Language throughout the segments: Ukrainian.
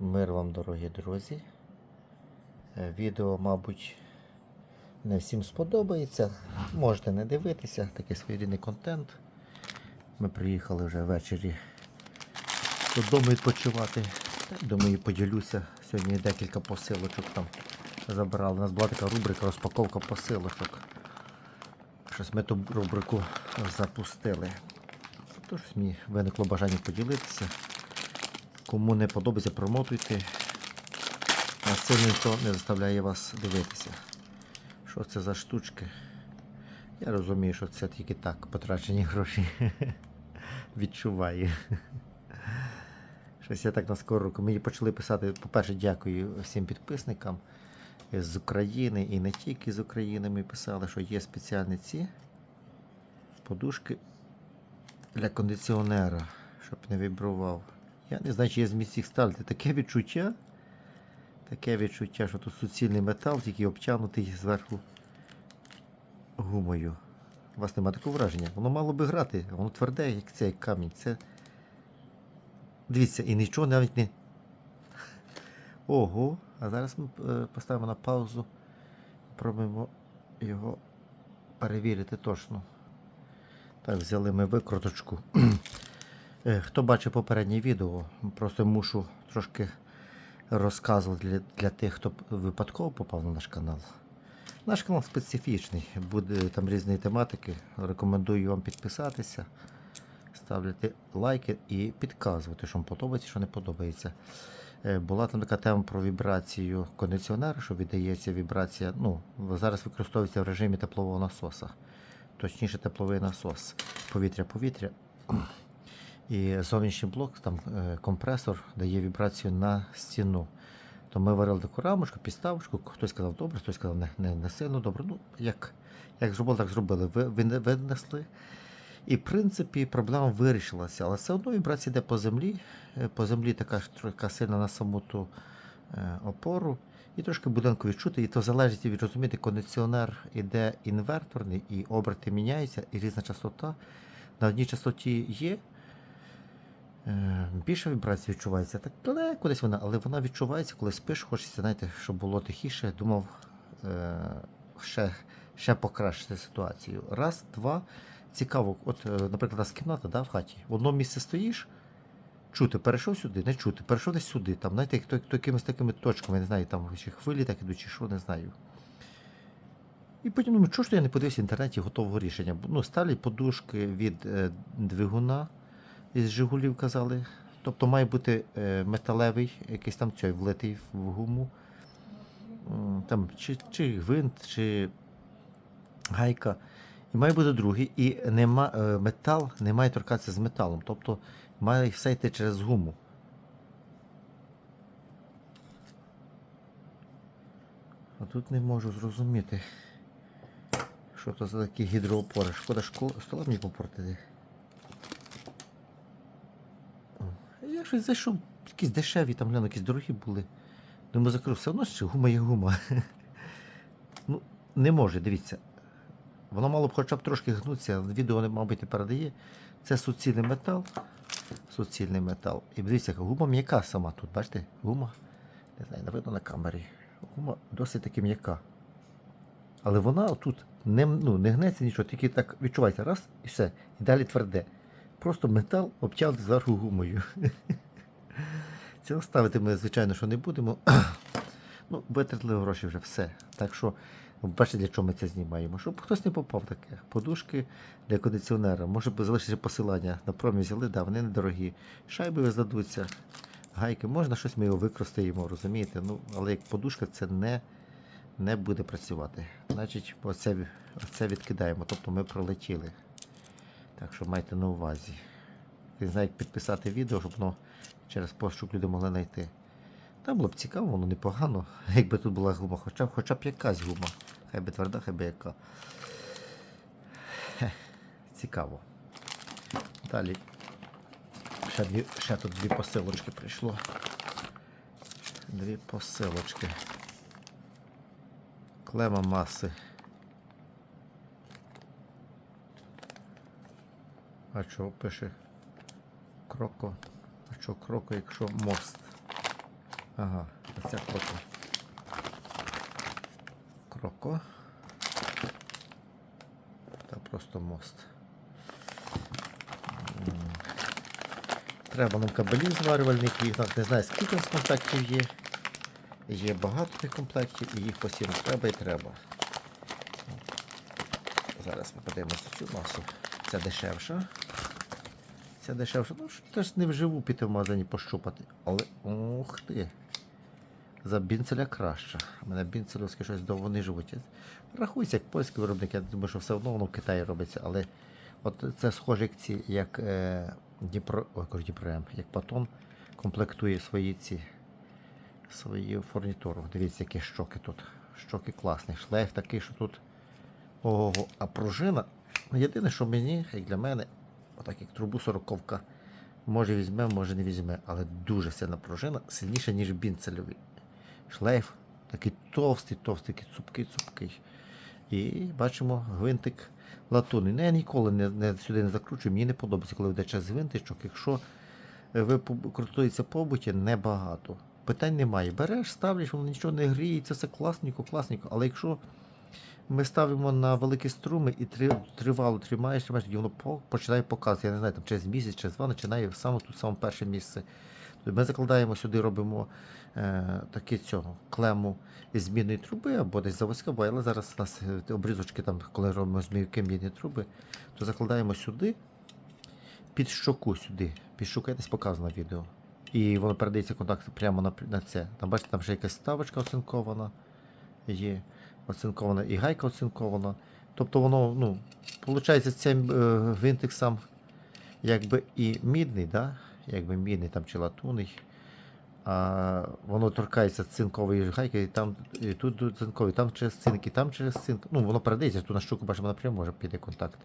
Мир вам, дорогі друзі. Е, Відео, мабуть, не всім сподобається. Можете не дивитися, такий своєрідний контент. Ми приїхали вже ввечері додому відпочивати. Думаю, поділюся. Сьогодні декілька посилочок там забрали. У нас була така рубрика розпаковка посилочок. Щось ми ту рубрику запустили. Тож мені виникло бажання поділитися. Кому не подобається, промотуйте. Нас сильно ніхто не заставляє вас дивитися. Що це за штучки? Я розумію, що це тільки так потрачені гроші. Відчуваю. Щось я так на скору руку. Мені почали писати, по-перше, дякую всім підписникам з України і не тільки з України. Ми писали, що є спеціальні ці подушки для кондиціонера, щоб не вібрував. Я не знаю, чи я зміг їх ставити. Таке відчуття. Таке відчуття, що тут суцільний метал, тільки обтягнутий зверху гумою. У вас немає такого враження. Воно мало би грати, воно тверде, як цей камінь. Це. Дивіться, і нічого навіть не. Ого, а зараз ми е, поставимо на паузу. Пробуємо його перевірити точно. Так, взяли ми викруточку. Е, Хто бачив попереднє відео, просто мушу трошки розказувати для, для тих, хто випадково попав на наш канал. Наш канал специфічний, буде там різні тематики. Рекомендую вам підписатися, ставити лайки і підказувати, що вам подобається, що не подобається. Е, Була там така тема про вібрацію кондиціонера, що віддається вібрація. Ну, зараз використовується в режимі теплового насоса. Точніше, тепловий насос. Повітря-повітря. І зовнішній блок, там е, компресор дає вібрацію на стіну. То ми варили таку рамочку, підставочку, хтось сказав добре, хтось сказав не, не, не сильно добре. Ну, як, як зробили, так зробили. Ви, ви винесли. І в принципі проблема вирішилася, але все одно вібрація йде по землі. Е, По землі така трохи сильна на саму ту е, опору. І трошки будинку відчути, і то залежить від розуміти, кондиціонер іде інверторний, і оберти міняються, і різна частота. На одній частоті є. Е, Більше вібрація відчувається. Так далеко десь вона, але вона відчувається, коли спиш, хочеться, знаєте, щоб було тихіше. Думав е, ще, ще покращити ситуацію. Раз, два. Цікаво, от, е, наприклад, у нас кімната да, в хаті. В одному місці стоїш, чути, перейшов сюди, не чути, перейшов десь сюди. Там, знаєте, як то, якимись такими точками, не знаю, там чи хвилі так ідуть, чи що, не знаю. І потім думаю, чого ж я не подивився в інтернеті готового рішення. Ну, сталі подушки від е, двигуна із Жигулів казали. Тобто має бути е, металевий, якийсь там цей влитий в гуму. Там, чи, чи гвинт, чи гайка. І має бути другий. І нема, е, метал не має торкатися з металом. Тобто має все йти через гуму. А тут не можу зрозуміти, що то за такі гідроопори. Шкода школа, мені попортити. О, Я щось зайшов, якісь дешеві, там гляну, якісь дорогі були. Думаю, закрив, все одно ще гума є гума. ну, не може, дивіться. Воно мало б хоча б трошки гнутися, відео, мабуть, не передає. Це суцільний метал. Суцільний метал. І дивіться, гума м'яка сама тут, бачите? Гума. Не знаю, не видно на камері. Гума досить таки м'яка. Але вона тут не, ну, не гнеться нічого, тільки так відчувається раз і все. І далі тверде. Просто метал обтягнутий зверху гумою. Цього ставити ми, звичайно, що не будемо. ну, витратили гроші вже все. Так що, бачите, для чого ми це знімаємо? Щоб хтось не попав таке. Подушки для кондиціонера. Може б залишиться посилання. На промі взяли, да, вони недорогі. Шайби здадуться. Гайки, можна щось ми його використаємо, розумієте? Ну, але як подушка це не, не буде працювати. Значить, оце, оце відкидаємо. Тобто ми пролетіли. Так що майте на увазі. Не знаю, як підписати відео, щоб воно через пошук люди могли знайти. Там було б цікаво, воно непогано, якби тут була гума, хоча б, хоча б якась гума. Хай би тверда, хай би яка. Хе, цікаво. Далі. Ще, дві, ще тут дві посилочки прийшло. Дві посилочки. Клема маси. А що пише Кроко? А що кроко, якщо мост? Ага, оця кроко. Кроко. Та просто мост. Треба нам кабелів зварювальних, їх так не знаю, скільки нас комплектів є. Є багато тих комплектів і їх постійно треба і треба. Зараз ми подивимося цю масу. Це дешевша. Це дешевше. Ну, теж не вживу піти в магазині пощупати. Але ух ти. За бінцеля краще. У мене бінцелівське щось довго не живуть. Рахується як польський виробник, я думаю, що все одно воно в Китаї робиться, але от це схоже як ці, як е, Дніпро, ой, Дніпром, як Патон комплектує свої ці свою фурнітуру. Дивіться, які щоки тут. Щоки класні. Шлейф такий, що тут. Ого, а пружина. Єдине, що мені, як для мене, отак як трубу сороковка, може візьме, може не візьме, але дуже сильна пружина, сильніша, ніж бінцельовий. Шлейф такий товстий, товстий, цупкий, цупкий. І бачимо гвинтик латунний. Ну, я ніколи не, не, сюди не закручую, мені не подобається, коли йде час гвинтичок. Якщо е, ви поб- побуті, небагато. Питань немає. Береш, ставиш, воно нічого не гріється, все класненько, класненько. Але якщо ми ставимо на великі струми і тривало тримаєш, тримаєш, тоді воно починає показувати. Я не знаю, там через місяць, через два починає саме тут саме перше місце. Тобто ми закладаємо сюди, робимо е, таке цього клему із змінної труби або десь заводська, бо але зараз у нас е, обрізочки, там, коли робимо змійки мідні труби, то закладаємо сюди, під щоку сюди. Під щоку десь показано відео. І воно передається контакт прямо на, на це. Там бачите, там ще якась ставочка оцинкована є. Оцинкована і гайка оцинкована. Тобто воно, ну, виходить, цей е, гвинтик сам якби і мідний, да? якби мідний там чи латунний. А воно торкається цинкової гайки, і там і тут, цинковий, там через цинк, і там через цинк. Ну, воно передається, тут на щуку бачимо напряму може піти контакт.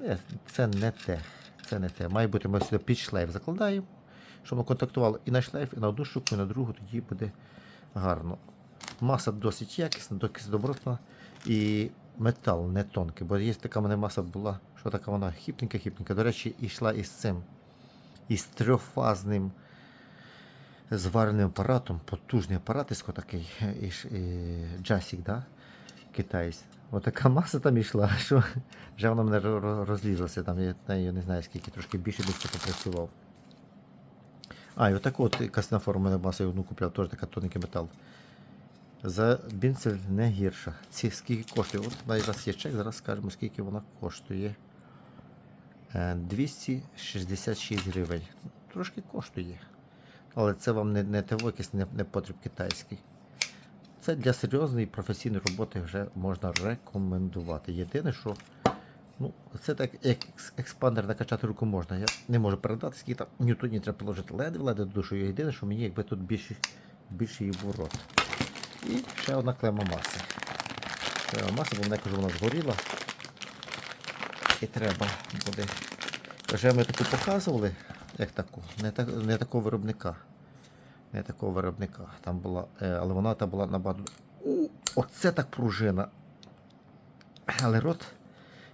Е, Це не те. Це не те. Має бути ми сюди під шлейф закладаємо, щоб воно контактувало і на шлейф, і на одну штуку, і на другу, тоді буде гарно. Маса досить якісна, досить добротна. І метал не тонкий, бо є така мене маса була, що така вона хіпненька-хіпненька. До речі, йшла із цим, із трьохфазним звареним апаратом, потужний апаратисько такий, і, ж- і, джасік, да? китайсь. Отака маса там йшла, що вже вона мене ро- ро- розлізлася, там я нею не знаю скільки, трошки більше десь попрацював. А, і отаку от каснафор у маса я одну купляв, теж така тоненький метал. За бінцель не гірша. Ці скільки коштує? От зараз є чек, зараз скажемо, скільки вона коштує. Е, 266 гривень. Трошки коштує. Але це вам не, не якийсь не, не потріб китайський. Це для серйозної професійної роботи вже можна рекомендувати. Єдине, що ну, це так, як експандер накачати руку можна. Я не можу передати, скільки там ньютонів треба положити ледве-ледве душу. Єдине, що мені якби тут більше, більше її в рот. І ще одна клема маси. Клема маси, бо вона кажу, вона згоріла. І треба буде. Вже ми таку показували, як таку, не, так, не такого виробника. Не такого виробника. Там була, е, але вона там була набагато. Оце так пружина. Але рот,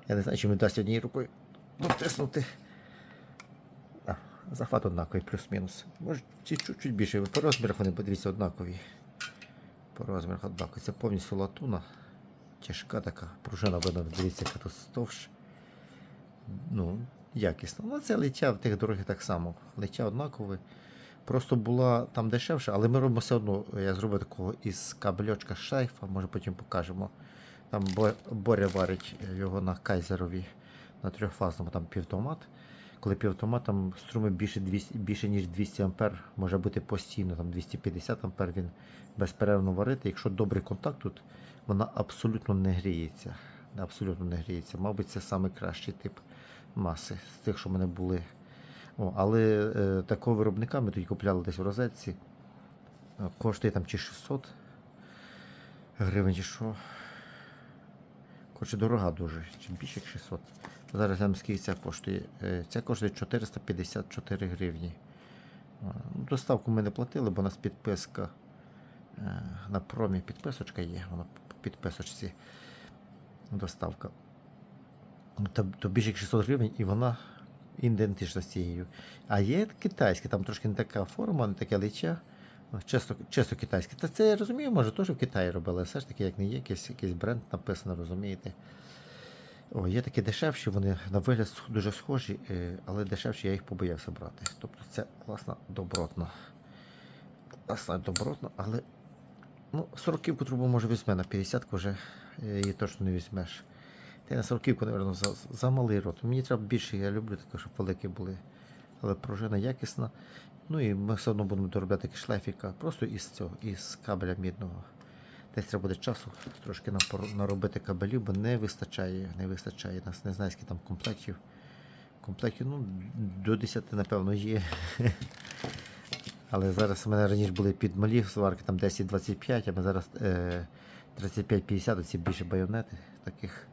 я не знаю, чи мені дасть однією рукою дотиснути. Захват однаковий, плюс-мінус. Може, чуть-чуть більше. По розмірах вони подивіться однакові. По розмірах. Це повністю латуна. Тяжка така. Пружина видно, дивіться, яка тут стовж. Ну, якісно. Ну, це лиття в тих дорогих так само. Лиття однакове. Просто була там дешевше, але ми робимо все одно. Я зробив такого із кабельочка шайфа, може потім покажемо. Там Боря варить його на кайзерові на трьохфазному, там півтомат. Коли півтомат, там струми більше, 200, більше ніж 200 ампер, може бути постійно, там 250 ампер він безперервно варити. Якщо добрий контакт тут, вона абсолютно не гріється. Абсолютно не гріється. Мабуть, це найкращий тип маси з тих, що в мене були. О, але е, такого виробника ми тоді купляли десь в розетці. Е, Коштує там чи 600 гривень, чи що. Коротше, дорога дуже, чи більше як 600. Зараз глянемо, скільки ця коштує. Е, Ця коштує 454 гривні. Ну, Доставку ми не платили, бо у нас підписка е, на промі підписочка є, вона по підписочці доставка. Ну, То, більше 600 гривень і вона ідентична з цією. А є китайська, там трошки не така форма, не таке лича, Ну, Чисто, чисто китайське. Та це я розумію, може теж в Китаї робили, все ж таки, як не є, якийсь, якийсь бренд написано, розумієте. О, є такі дешевші, вони на вигляд дуже схожі, е, але дешевші я їх побоявся брати. Тобто це класна добротна. Класна добротна, але ну, 40-ку трубу може візьме, на 50-ку вже е, її точно не візьмеш. Та й на 40-ку, мабуть, за, за малий рот. Мені треба більше, я люблю таке, щоб великі були. Але пружина якісна. Ну і ми все одно будемо доробляти шлейфіка просто із цього, із кабеля мідного. Десь треба буде часу трошки напор- наробити кабелів, бо не вистачає, не вистачає. Нас не знаю, скільки там комплектів. Комплектів, ну, до 10, напевно, є. Але зараз у мене раніше були підмалі сварки, там 10-25, а ми зараз е, 35-50, оці більше байонети, таких,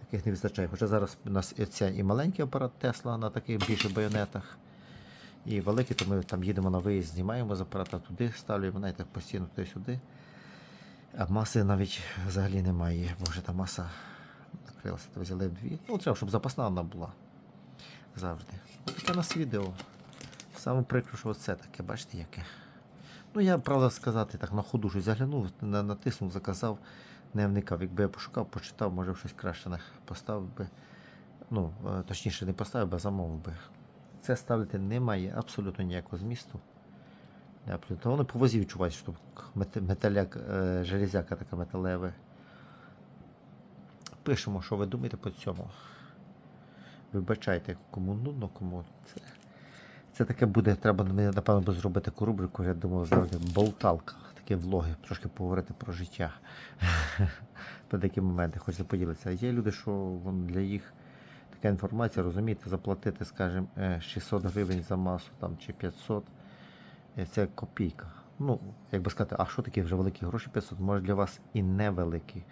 таких не вистачає. Хоча зараз у нас ця і маленький апарат Тесла на таких більше байонетах. І великий, то ми там їдемо на виїзд, знімаємо з апарата туди, ставлюємо, знаєте, постійно туди-сюди. А маси навіть взагалі немає, бо вже та маса накрилася, то взяли дві. Ну, треба, щоб запасна вона була. Завжди. Таке у нас відео. Саме прикро, що оце таке, бачите, яке. Ну, я, правда сказати, так на ходу щось заглянув, натиснув, заказав, не вникав. Якби я пошукав, почитав, може щось краще поставив би. Ну, е, точніше, не поставив би, а замовив би. Це ставити немає абсолютно ніякого змісту. Не абсолютно. Воно по возі відчувається, що металяк, е, железяка така металева. Пишемо, що ви думаєте по цьому. Вибачайте, кому нудно, кому це. Це таке буде, треба мені, напевно, зробити таку рубрику, я думаю, завжди болталка, такі влоги, трошки поговорити про життя. Про такі моменти, хочеться поділитися. Є люди, що для їх така інформація, розумієте, заплатити, скажімо, е, 600 гривень за масу там, чи 500, е, це копійка. Ну, як би сказати, а що таке вже великі гроші 500, може для вас і невеликі.